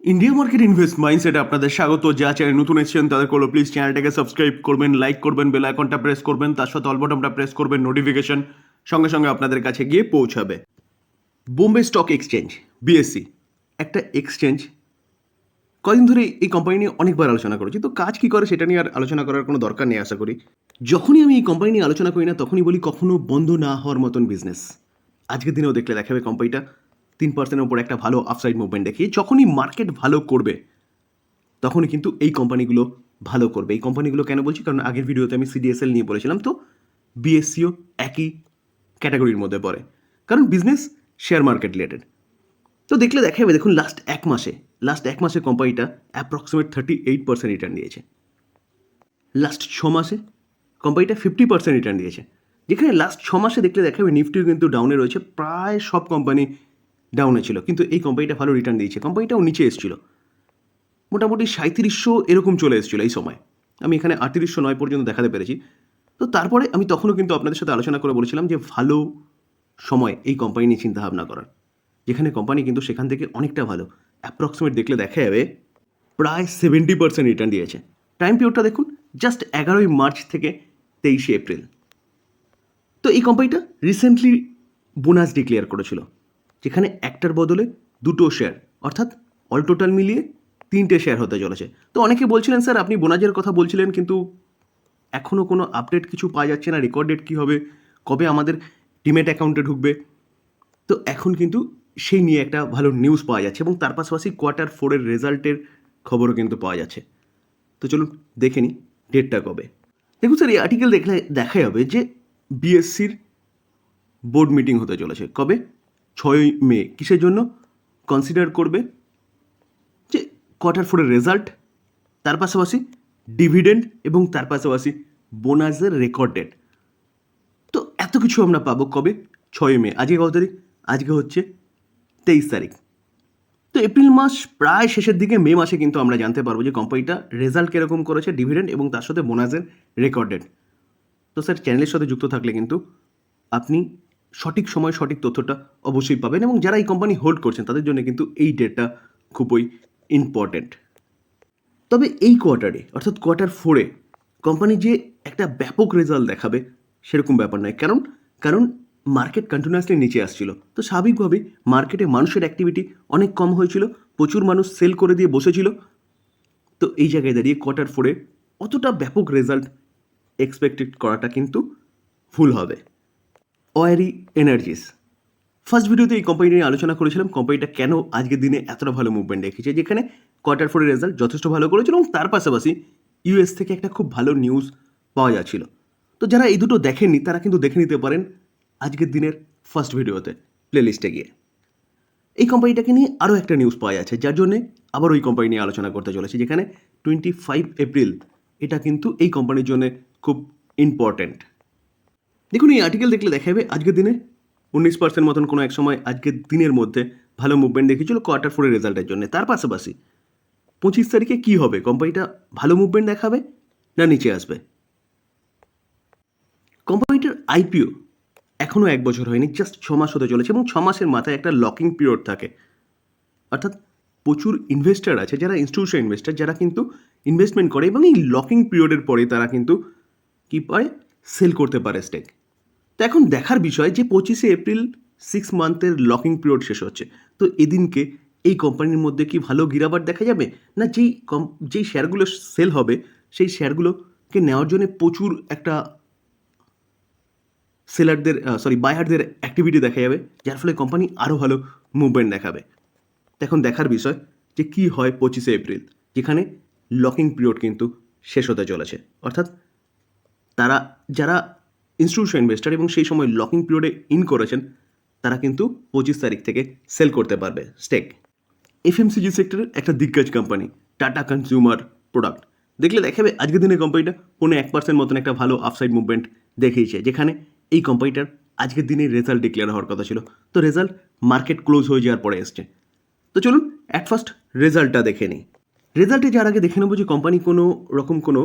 India market invest মাইন্ডসেটে আপনাদের স্বাগত। যা চ্যানেল নতুন এসেছেন তাদের করল প্লিজ চ্যানেলটাকে সাবস্ক্রাইব করবেন লাইক করবেন বেল আইকনটা প্রেস করবেন, তার সাথে অল বটনটা প্রেস করবেন নোটিফিকেশন সঙ্গে সঙ্গে আপনাদের কাছে গিয়ে পৌঁছাবে। বোম্বে স্টক এক্সচেঞ্জ বিএসসি একটা এক্সচেঞ্জ কদিন ধরে এই কোম্পানি নিয়ে অনেকবার আলোচনা করেছি, তো কাজ কী করে সেটা নিয়ে আর আলোচনা করার কোনো দরকার নেই, আশা করি। যখনই আমি এই কোম্পানি নিয়ে আলোচনা করি না, তখনই বলি কখনো বন্ধ না হওয়ার মতন বিজনেস আজকের দিনেও দেখলে দেখাবে কোম্পানিটা তিন পার্সেন্টের উপর একটা ভালো আপসাইড মুভমেন্ট দেখিয়ে যখনই মার্কেট ভালো করবে, তখনই কিন্তু এই কোম্পানিগুলো ভালো করবে। এই কোম্পানিগুলো কেন বলছি? কারণ আগের ভিডিওতে আমি সিডিএসএল নিয়ে বলেছিলাম তো বিএসসিও একই ক্যাটাগরির মধ্যে পড়ে। কারণ বিজনেস শেয়ার মার্কেট রিলেটেড তো দেখলে দেখা যাবে দেখুন লাস্ট এক মাসে লাস্ট এক মাসে কোম্পানিটা approximate thirty eight percent return দিয়েছে। লাস্ট ছ মাসে কোম্পানিটা ফিফটি পার্সেন্ট রিটার্ন দিয়েছে। যেখানে লাস্ট ছ মাসে দেখলে দেখা যাবে নিফটিও কিন্তু ডাউনে রয়েছে। প্রায় সব কোম্পানি ডাউনে ছিল। কিন্তু এই কোম্পানিটা ভালো রিটার্ন দিয়েছে। কোম্পানিটাও নিচে এসেছিল। মোটামুটি সাঁত্রিশশো এরকম চলে এসেছিল এই সময়। আমি এখানে আটত্রিশশো নয় পর্যন্ত দেখাতে পেরেছি। তো তারপরে আমি তখনও কিন্তু আপনাদের সাথে আলোচনা করে বলেছিলাম যে ভালো সময় এই কোম্পানি নিয়ে চিন্তাভাবনা করার। যেখানে কোম্পানি কিন্তু সেখান থেকে অনেকটা ভালো। অ্যাপ্রক্সিমেট দেখলে দেখা যাবে, প্রায় সেভেন্টি পার্সেন্ট রিটার্ন দিয়েছে। টাইম পিরিয়ডটা দেখুন জাস্ট এগারোই মার্চ থেকে তেইশে এপ্রিল। তো এই কোম্পানিটা রিসেন্টলি বোনাস ডিক্লেয়ার করেছিল। যেখানে একটার বদলে দুটো শেয়ার অর্থাৎ অল টোটাল মিলিয়ে তিনটে শেয়ার হতে চলেছে। তো অনেকে বলছিলেন, স্যার, আপনি বোনাজের কথা বলছিলেন, কিন্তু এখনও কোনো আপডেট কিছু পাওয়া যাচ্ছে না। রেকর্ড ডেট কী হবে? কবে আমাদের ডিমেট অ্যাকাউন্টে ঢুকবে? তো এখন কিন্তু সেই নিয়ে একটা ভালো নিউজ পাওয়া যাচ্ছে এবং তার পাশাপাশি কোয়ার্টার ফোরের রেজাল্টের খবরও কিন্তু পাওয়া যাচ্ছে। তো চলুন দেখে নিই ডেটটা কবে। দেখুন স্যার, এই আর্টিকেল দেখলে দেখা যাবে যে বিএসসির বোর্ড মিটিং হতে চলেছে। কবে? ছয়ই মে, কিসের জন্য? কনসিডার করবে যে কোয়ার্টার ফোরের রেজাল্ট তার পাশাপাশি ডিভিডেন্ড এবং তার পাশাপাশি বোনাসের রেকর্ড ডেট তো এত কিছু আমরা পাবো কবে? ছয় মে, আজকে কত তারিখ? আজকে হচ্ছে তেইশ তারিখ। তো এপ্রিল মাস প্রায় শেষের দিকে, মে মাসে কিন্তু আমরা জানতে পারব যে কোম্পানিটা রেজাল্ট কীরকম করেছে ডিভিডেন্ড এবং তার সাথে বোনাসের রেকর্ড ডেট তো স্যার চ্যানেলের সাথে যুক্ত থাকলে কিন্তু আপনি সঠিক সময়, সঠিক তথ্যটা অবশ্যই পাবেন এবং যারা এই কোম্পানি হোল্ড করছেন, তাদের জন্য কিন্তু এই ডেটটা খুবই ইম্পর্ট্যান্ট তবে এই কোয়ার্টারে অর্থাৎ কোয়ার্টার ফোরে কোম্পানি যে একটা ব্যাপক রেজাল্ট দেখাবে, সেরকম ব্যাপার নয়। কারণ কারণ মার্কেট কন্টিনিউয়াসলি নিচে আসছিল। তো স্বাভাবিকভাবেই মার্কেটে মানুষের অ্যাক্টিভিটি অনেক কম হয়েছিল, প্রচুর মানুষ সেল করে দিয়ে বসেছিল। তো এই জায়গায় দাঁড়িয়ে কোয়ার্টার ফোরে অতটা ব্যাপক রেজাল্ট এক্সপেক্টেড করাটা কিন্তু ভুল হবে। ওয়ারি এনার্জিস ফার্স্ট ভিডিওতে এই কোম্পানি নিয়ে আলোচনা করেছিলাম। কোম্পানিটা কেন আজকের দিনে এতটা ভালো মুভমেন্ট দেখিয়েছে যেখানে কোয়ার্টার ফোরের রেজাল্ট যথেষ্ট ভালো করেছিল এবং তার পাশাপাশি ইউএস থেকে একটা খুব ভালো নিউজ পাওয়া যাচ্ছিল। তো যারা এই দুটো দেখেননি, তারা কিন্তু দেখে নিতে পারেন আজকের দিনের ফার্স্ট ভিডিওতে প্লেলিস্টে গিয়ে। এই কোম্পানিটাকে নিয়ে আরও একটা নিউজ পাওয়া যাচ্ছে, যার জন্যে আবার ওই কোম্পানি নিয়ে আলোচনা করতে চলেছে, যেখানে টোয়েন্টি ফাইভ এপ্রিল এটা কিন্তু এই কোম্পানির জন্য খুব ইম্পর্ট্যান্ট দেখুন, এই আর্টিকেল দেখলে দেখা যাবে আজকের দিনে। উনিশ পার্সেন্ট মতন কোনো এক সময় আজকের দিনের মধ্যে ভালো মুভমেন্ট দেখিয়েছিল কোয়ার্টার ফোরের রেজাল্টের জন্য। তার পাশাপাশি পঁচিশ তারিখে কী হবে? কোম্পানিটা ভালো মুভমেন্ট দেখাবে না নিচে আসবে? কোম্পানিটার আইপিও এখনও এক বছর হয়নি জাস্ট ছ মাস হতে চলেছে এবং ছ মাসের মাথায় একটা লকিং পিরিয়ড থাকে। অর্থাৎ প্রচুর ইনভেস্টার আছে, যারা ইনস্টিটিউশন ইনভেস্টার যারা কিন্তু ইনভেস্টমেন্ট করে এবং এই লকিং পিরিয়ডের পরে তারা কিন্তু কী পারে সেল করতে পারে স্টেক তো এখন দেখার বিষয় যে পঁচিশে এপ্রিল সিক্স মান্থের লকিং পিরিয়ড শেষ হচ্ছে। তো এদিনকে এই কোম্পানির মধ্যে কি ভালো গিরাবার দেখা যাবে? না যেই কম যেই শেয়ারগুলো সেল হবে, সেই শেয়ারগুলোকে নেওয়ার জন্য প্রচুর একটা সেলারদের সরি বায়ারদের অ্যাক্টিভিটি দেখা যাবে, যার ফলে কোম্পানি আরও ভালো মুভমেন্ট দেখাবে। এখন দেখার বিষয় যে কী হয় পঁচিশে এপ্রিল, যেখানে লকিং পিরিয়ড কিন্তু শেষ হতে চলেছে। অর্থাৎ তারা, যারা ইনস্টিটিউশন ইনভেস্টার এবং সেই সময় লকিং পিরিয়ডে ইন করেছেন, তারা কিন্তু পঁচিশ তারিখ থেকে সেল করতে পারবে স্টেক এফএমসিজি সেক্টরের একটা দিগ্গজ কোম্পানি টাটা কনজিউমার প্রোডাক্ট দেখলে দেখাবে, আজকের দিনে কোম্পানিটা পৌনে এক পার্সেন্ট মতন একটা ভালো আফসাইড মুভমেন্ট দেখিয়েছে, যেখানে এই কোম্পানিটার আজকের দিনে রেজাল্ট ডিক্লেয়ার হওয়ার কথা ছিল। তো রেজাল্ট মার্কেট ক্লোজ হয়ে যাওয়ার পরে এসছে। তো চলুন অ্যাট ফার্স্ট রেজাল্টটা দেখে নিই। রেজাল্টে যার আগে দেখে নেব যে কোম্পানি কোনো রকম কোনো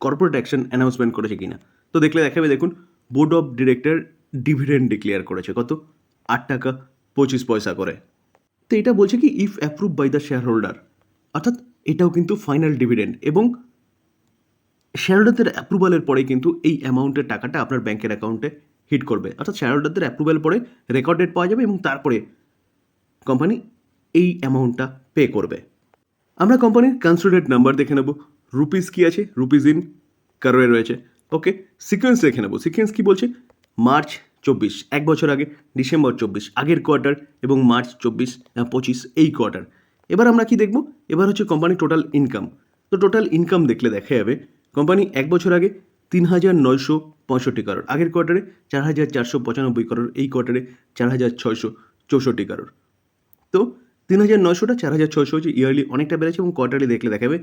কর্পোরেট অ্যাকশন অ্যানাউন্সমেন্ট করেছে কিনা। তো দেখলে দেখাবে, দেখুন board of director dividend declare করেছে। কত? আট টাকা, পঁচিশ পয়সা করে। তো এটা বলছে কি if approve by the share holder অর্থাৎ এটাও কিন্তু ফাইনাল ডিভিডেন্ড এবং শেয়ার হোল্ডারদের অ্যাপ্রুভালের পরে কিন্তু এই অ্যামাউন্টের টাকাটা আপনার ব্যাংকের অ্যাকাউন্টে হিট করবে। অর্থাৎ শেয়ার হোল্ডারদের অ্যাপ্রুভাল পরে রেকর্ড ডেট পাওয়া যাবে এবং তারপরে কোম্পানি এই অ্যামাউন্টটা পে করবে। আমরা কোম্পানির কনসিডারেট নাম্বার দেখে নেব। রুপিস কি আছে? রুপিস ইন কারোয়ে রয়েছে। ওকে সিকোয়েন্স দেখে নেব। সিকোয়েন্স কি বলছে? মার্চ চব্বিশ, এক বছর আগে ডিসেম্বর চব্বিশ, আগের কোয়ার্টার এবং মার্চ চব্বিশ পঁচিশ, এই কোয়ার্টার এবার আমরা কি দেখব? এবার হচ্ছে কোম্পানির টোটাল ইনকাম তো টোটাল ইনকাম দেখলে দেখা যাবে কোম্পানি এক বছর আগে তিন হাজার নয়শো পঁয়ষট্টি কারোর আগের কোয়ার্টারে চার হাজার চারশো পঁচানব্বই কারোর এই কোয়ার্টারে চার হাজার ছয়শো চৌষট্টি কারোর তো তিন হাজার নয়শোটা চার হাজার ছয়শো হচ্ছে ইয়ারলি অনেকটা বেড়েছে এবং কোয়ার্টারলি দেখলে দেখাবে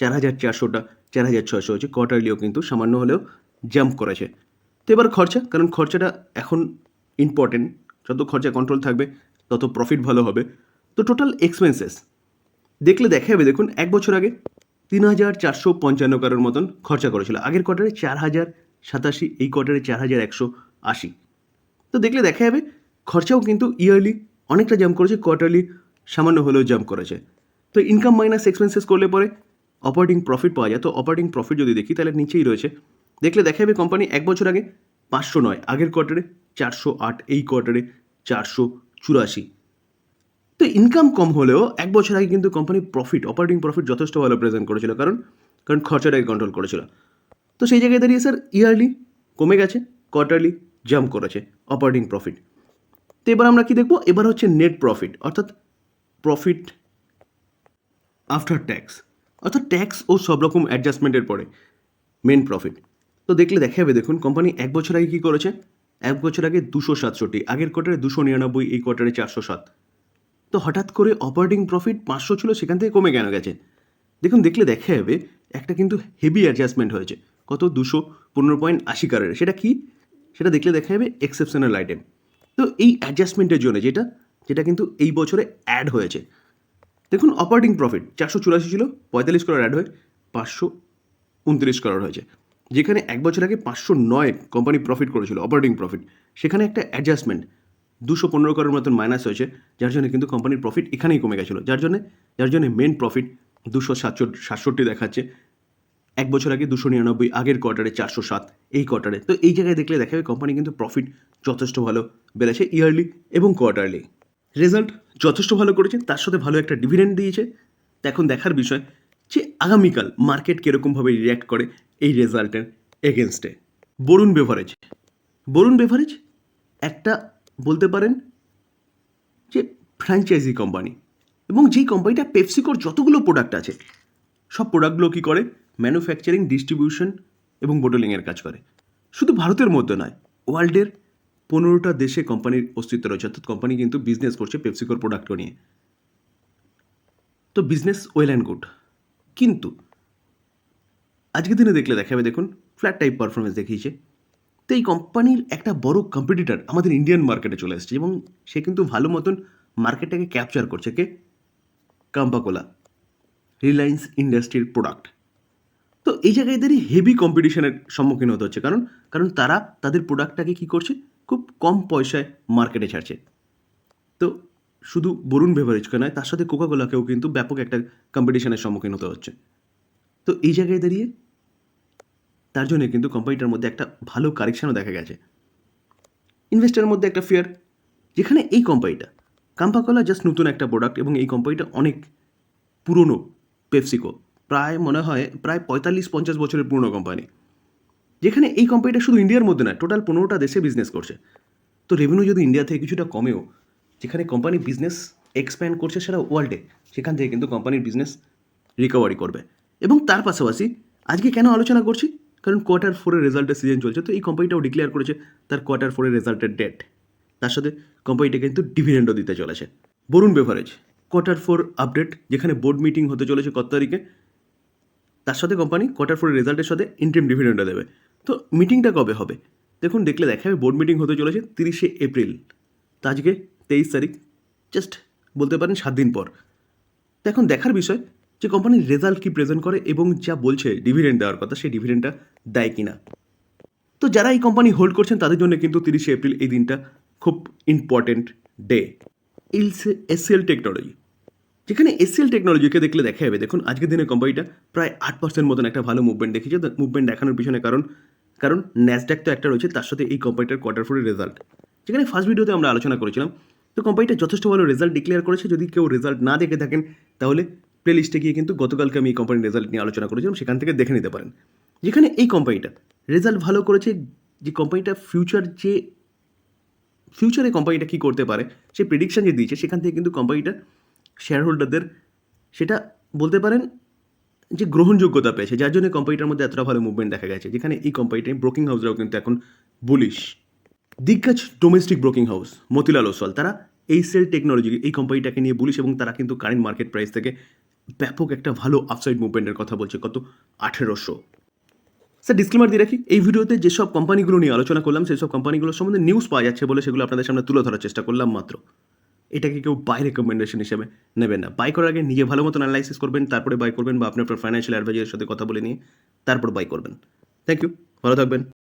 চার হাজার চারশোটা, চার হাজার ছয়শো হচ্ছে কোয়ার্টারলিও কিন্তু সামান্য হলেও জাম্প করেছে। তো এবার খরচা, কারণ খরচাটা এখন ইম্পর্টেন্ট যত খরচা কন্ট্রোল থাকবে, তত প্রফিট ভালো হবে। তো টোটাল এক্সপেন্সেস দেখলে দেখা যাবে দেখুন, এক বছর আগে তিন হাজার চারশো পঞ্চান্ন কারোর মতন খরচা করেছিল। আগের কোয়ার্টারে চার হাজার সাতাশি, এই কোয়ার্টারে চার হাজার একশো আশি। তো দেখলে দেখা যাবে খরচাও কিন্তু ইয়ারলি অনেকটা জাম্প করেছে। কোয়ার্টারলি সামান্য হলেও জাম্প করেছে। তো ইনকাম মাইনাস এক্সপেন্সেস করলে পরে অপারেটিং প্রফিট পাওয়া যায়। তো অপারেটিং প্রফিট যদি দেখি, তাহলে নিচেই রয়েছে। দেখলে দেখা যাবে কোম্পানি এক বছর আগে পাঁচশো নয়, আগের কোয়ার্টারে চারশো আট, এই কোয়ার্টারে চারশো চুরাশি। তো ইনকাম কম হলেও এক বছর আগে কিন্তু কোম্পানি প্রফিট অপারেটিং প্রফিট যথেষ্ট ভালো প্রেজেন্ট করেছিল। কারণ কারণ খরচাটাকে কন্ট্রোল করেছিল। তো সেই জায়গায় দাঁড়িয়ে স্যার ইয়ারলি কমে গেছে কোয়ার্টারলি জাম্প করেছে অপারেটিং প্রফিট তো এবার আমরা কি দেখব? এবার হচ্ছে নেট প্রফিট অর্থাৎ প্রফিট আফটার ট্যাক্স অর্থাৎ ট্যাক্স ও সব রকম অ্যাডজাস্টমেন্টের পরে মেন প্রফিট তো দেখলে দেখা যাবে, দেখুন কোম্পানি এক বছর আগে কী করেছে? এক বছর আগে দুশো সাতষট্টি, আগের কোয়ার্টারে দুশো নিরানব্বই, এই কোয়ার্টারে চারশো সাত। তো হঠাৎ করে অপারেটিং প্রফিট পাঁচশো ছিল, সেখান থেকে কমে কেন গেছে? দেখুন, দেখলে দেখা যাবে, একটা কিন্তু হেভি অ্যাডজাস্টমেন্ট হয়েছে। কত? দুশো পনেরো পয়েন্ট আশি কারের। সেটা কি? সেটা দেখলে দেখা যাবে এক্সেপশনাল আইটেম তো এই অ্যাডজাস্টমেন্টের জন্য যেটা যেটা কিন্তু এই বছরে অ্যাড হয়েছে। দেখুন অপারেটিং প্রফিট চারশো চুরাশি ছিল, পঁয়তাল্লিশ করার অ্যাড হয়ে, পাঁচশো উনত্রিশ করার হয়েছে। যেখানে এক বছর আগে পাঁচশো নয় কোম্পানি প্রফিট করেছিল অপারেটিং প্রফিট সেখানে একটা অ্যাডজাস্টমেন্ট দুশো পনেরো করার মতন মাইনাস হয়েছে, যার জন্য কিন্তু কোম্পানির প্রফিট এখানেই কমে গেছিল। যার জন্য যার জন্য মেন প্রফিট দুশো সাতষট্টি সাতষট্টি দেখাচ্ছে। এক বছর আগে দুশো নিরানব্বই, আগের কোয়ার্টারে চারশো সাত, এই কোয়ার্টারে তো এই জায়গায় দেখলে দেখা যাবে কোম্পানি কিন্তু প্রফিট যথেষ্ট ভালো, বেড়েছে ইয়ারলি এবং কোয়ার্টারলি রেজাল্ট যথেষ্ট ভালো করেছে তার সাথে ভালো একটা ডিভিডেন্ড দিয়েছে। এখন দেখার বিষয় যে আগামীকাল মার্কেট কীরকমভাবে রিয়্যাক্ট করে এই রেজাল্টের এগেনস্টে বরুণ বেভারেজ বরুণ বেভারেজ একটা বলতে পারেন যে ফ্র্যাঞ্চাইজি কোম্পানি এবং যেই কোম্পানিটা পেপসিকোর যতগুলো প্রোডাক্ট আছে, সব প্রোডাক্টগুলো কী করে? ম্যানুফ্যাকচারিং ডিস্ট্রিবিউশন এবং বোটলিংয়ের কাজ করে। শুধু ভারতের মধ্যে নয় ওয়ার্ল্ডের পনেরোটা দেশে কোম্পানির অস্তিত্ব রয়েছে। অর্থাৎ কোম্পানি কিন্তু বিজনেস করছে পেপসিকোর প্রোডাক্টকে নিয়ে। তো বিজনেস ওয়েল অ্যান্ড গুড কিন্তু আজকের দিনে দেখলে দেখাবে, দেখুন ফ্ল্যাট টাইপ পারফরমেন্স দেখিয়েছে। তো এই কোম্পানির একটা বড় কম্পিটিটার আমাদের ইন্ডিয়ান মার্কেটে চলে এসেছে এবং সে কিন্তু ভালো মতন মার্কেটটাকে ক্যাপচার করছে কে? কাম্পাকোলা রিলায়েন্স ইন্ডাস্ট্রির প্রোডাক্ট তো এই জায়গায় এদেরই হেভি কম্পিটিশনের সম্মুখীন হতে হচ্ছে। কারণ কারণ তারা, তাদের প্রোডাক্টটাকে কী করছে? খুব কম পয়সায় মার্কেটে ছাড়ছে। তো শুধু বরুণ বেভারেজকে নয় তার সাথে কোকাকোলাকেও কিন্তু ব্যাপক একটা কম্পিটিশনের সম্মুখীন হতে হচ্ছে। তো এই জায়গায় দাঁড়িয়ে তার জন্য কিন্তু কোম্পানিটার মধ্যে একটা ভালো কারেকশানও দেখা গেছে। ইনভেস্টারের মধ্যে একটা ফেয়ার যেখানে এই কোম্পানিটা কাম্পাকোলা জাস্ট নতুন একটা প্রোডাক্ট এবং এই কোম্পানিটা অনেক পুরনো পেপসিকো প্রায় মনে হয়, প্রায় পঁয়তাল্লিশ পঞ্চাশ বছরের পুরনো কোম্পানি যেখানে এই কোম্পানিটা শুধু ইন্ডিয়ার মধ্যে নয় টোটাল পনেরোটা দেশে বিজনেস করছে। তো রেভিনিউ যদি ইন্ডিয়া থেকে কিছুটা কমেও, যেখানে কোম্পানি বিজনেস এক্সপ্যান্ড করছে সেটা ওয়ার্ল্ডে সেখান থেকে কিন্তু কোম্পানির বিজনেস রিকভারি করবে। এবং তার পাশাপাশি আজকে কেন আলোচনা করছি? কারণ কোয়ার্টার ফোরের রেজাল্টের সিজন চলছে, তো এই কোম্পানিটাও ডিক্লেয়ার করেছে তার কোয়ার্টার ফোরের রেজাল্টের ডেট তার সাথে কোম্পানিটা কিন্তু ডিভিডেন্ডও দিতে চলেছে। Varun beverage quarter four update যেখানে বোর্ড মিটিং হতে চলেছে কত তারিখে, তার সাথে কোম্পানি কোয়ার্টার ফোরের রেজাল্টের সাথে ইন্টারিম ডিভিডেন্ডও দেবে। তো মিটিংটা কবে হবে? দেখুন, দেখলে দেখা যাবে বোর্ড মিটিং হতে চলেছে তিরিশে এপ্রিল। তো আজকে তেইশ তারিখ জাস্ট বলতে পারেন সাত দিন পর। এখন দেখার বিষয় যে কোম্পানির রেজাল্ট কি প্রেজেন্ট করে এবং যা বলছে ডিভিডেন্ড দেওয়ার কথা, সেই ডিভিডেন্ডটা দেয় কিনা। তো যারা এই কোম্পানি হোল্ড করছেন, তাদের জন্য কিন্তু তিরিশে এপ্রিল এই দিনটা খুব ইম্পর্টেন্ট ডে ইলসে এসএল টেকনোলজি যেখানে এসএল টেকনোলজিকে দেখলে দেখা যাবে দেখুন, আজকের দিনে কোম্পানিটা প্রায় আট পার্সেন্ট মতন একটা ভালো মুভমেন্ট দেখেছে মুভমেন্ট দেখানোর পিছনে কারণ কারণ ন্যাসড্যাক তো একটা রয়েছে, তার সাথে এই কোম্পানিটার কোয়ার্টার ফোরের রেজাল্ট যেখানে ফার্স্ট ভিডিওতে আমরা আলোচনা করেছিলাম, তো কোম্পানিটা যথেষ্ট ভালো রেজাল্ট ডিক্লেয়ার করেছে। যদি কেউ রেজাল্ট না দেখে থাকেন, তাহলে প্লে লিস্টে গিয়ে কিন্তু গতকালকে আমি এই কোম্পানির রেজাল্ট নিয়ে আলোচনা করেছিলাম, সেখান থেকে দেখে নিতে পারেন। যেখানে এই কোম্পানিটা রেজাল্ট ভালো করেছে, যে কোম্পানিটা ফিউচার যে ফিউচারে কোম্পানিটা কী করতে পারে, সে প্রেডিকশন যে দিয়েছে, সেখান থেকে কিন্তু কোম্পানিটা শেয়ার হোল্ডারদের সেটা বলতে পারেন যে গ্রহণযোগ্যতা পেয়েছে, যার জন্য কোম্পানিটার মধ্যে এতটা ভালো মুভমেন্ট দেখা গেছে, যেখানে এই কোম্পানিটা ব্রোকিং হাউসরাও কিন্তু এখন bullish দিগ্গজ domestic broking house Motilal Oswal, তারা এই সেল টেকনোলজি এই কোম্পানিটাকে নিয়ে বুলিশ এবং তারা কিন্তু কারেন্ট মার্কেট প্রাইস থেকে ব্যাপক একটা ভালো আপসাইড মুভমেন্টের কথা বলছে, কত? আঠেরোশো। স্যার ডিসক্লেমার দিয়ে রাখি, এই ভিডিওতে যেসব কোম্পানিগুলো নিয়ে আলোচনা করলাম সেই সব কোম্পানিগুলোর সম্বন্ধে নিউজ পাওয়া যাচ্ছে বলে সেগুলো আপনাদের সামনে তুলে ধরার চেষ্টা করলাম মাত্র। এটাকে কেউ বাই রেকমেন্ডেশন হিসেবে নেবেন না। বাই করার আগে নিজে ভালো মতন অ্যানালাইসিস করবেন, তারপরে বাই করবেন বা আপনি আপনার ফাইন্যান্সিয়াল অ্যাডভাইজারের সাথে কথা বলে নিয়ে তারপর বাই করবেন। থ্যাংক ইউ ভালো থাকবেন।